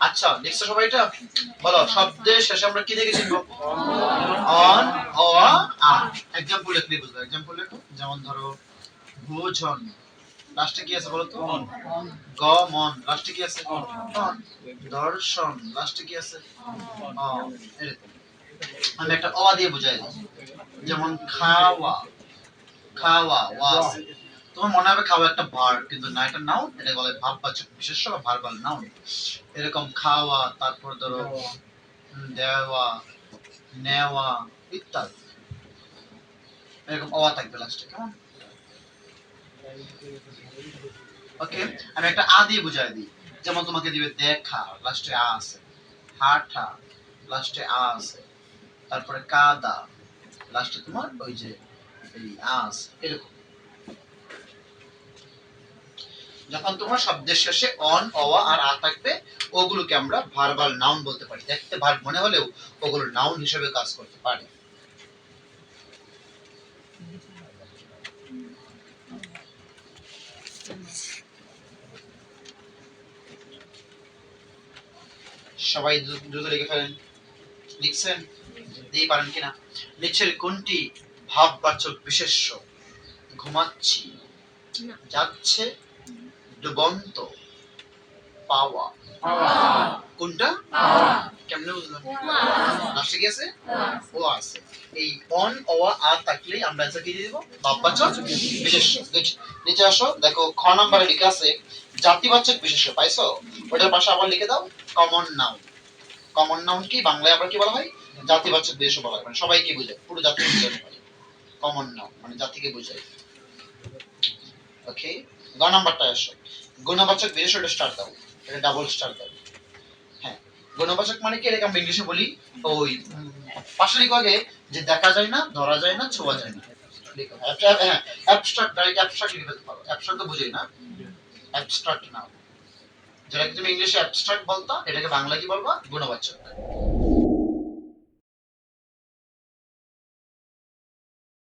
আচ্ছা লিখছো সবাই এটা? বলো শব্দের শেষে আমরা কি দেখে শিখব অন অ আ। এক্সাম্পল লিখলে বুঝবে। এক্সাম্পল লেখো। যেমন ধরো ভোজন। লাস্টে কি আছে বলো তো? গ মন লাস্টে কি আছে? অন দর্শন লাস্টে কি আছে? আমি একটা অ দিয়ে বুঝাই যেমন খাওয়া। খাওয়া ওয়া তোমার মনে হবে খাওয়া একটা ভার কিন্তু না, এটা নাউন এটা বলে ভাববাচক বিশেষ্য বা ভার্বাল নাউন এরকম খাওয়া, তারপর ধরো দেওয়া, নেওয়া, ইত্যাদি। এরকম অওয়া থাকবে লাস্টে কেমন? ওকে আমি একটা আ দিয়ে বুঝাই দিই। যেমন তোমাকে দিবে দেখা লাস্টে আ আছে। হাঁটা লাস্টে আ আছে। তারপরে কাদা লাস্টে তোমার ওই যে, এই আ আছে, এরকম। যখন তোমার শব্দের শেষে অন অওয়া আর আ থাকবে ওগুলোকে আমরা ভার্বাল নাউন বলতে পারি। দেখতে ভার্ব মনে হলেও ওগুলো নাউন হিসেবে কাজ করতে পারে। সবাই দ্রুত লিখে ফেলেন। লিখছেন? দিয়ে পারেন কিনা? নিচের কোনটি ভাববাচক বিশেষ্য। ঘুমাচ্ছি। যাচ্ছে ডুবন্ত পাওয়া। কোনটা? কেমনে বুঝলাম? লাস্টে কি আছে? ও আছে। এই অন, অওয়া, আর থাকলে আমরা অ্যান্সার কি দিয়ে দেবো। ভাববাচক বিশেষ্য নিচে আসো। দেখো, খ নাম্বারে লিখে আছে, জাতিবাচক বিশেষ্য, পাইছো? ওটার পাশে আবার লিখে দাও কমন নাউন কমন নাউন কি? বাংলায় আবার কি বলা হয়? জাতিবাচক বিশেষ্য বলা হয়। মানে সবাইকে বোঝায়। পুরো জাতিকে বোঝানো কমন নাউন মানে জাতিকে বোঝায়। ওকে গ নাম্বারটা আসো। গুণবাচক বিশেষণটা স্টার দাও। এটা ডাবল স্টার দাও। হ্যাঁ গুণবাচক মানে কি? এটাকে আমরা ইংলিশে বলি ওই পাশে লিখো যে দেখা যায় না, ধরা যায় না, ছোঁয়া যায় না। অ্যাবস্ট্রাক্ট ডাইরেক্ট অ্যাবস্ট্রাক্ট লিখে ফেলতে পারো। অ্যাবস্ট্রাক্ট তো বুঝি না। অ্যাবস্ট্রাক্ট নাও যেটাকে তুমি ইংলিশে অ্যাবস্ট্রাক্ট বলতা, এটাকে বাংলা কি বলবা? গুণবাচক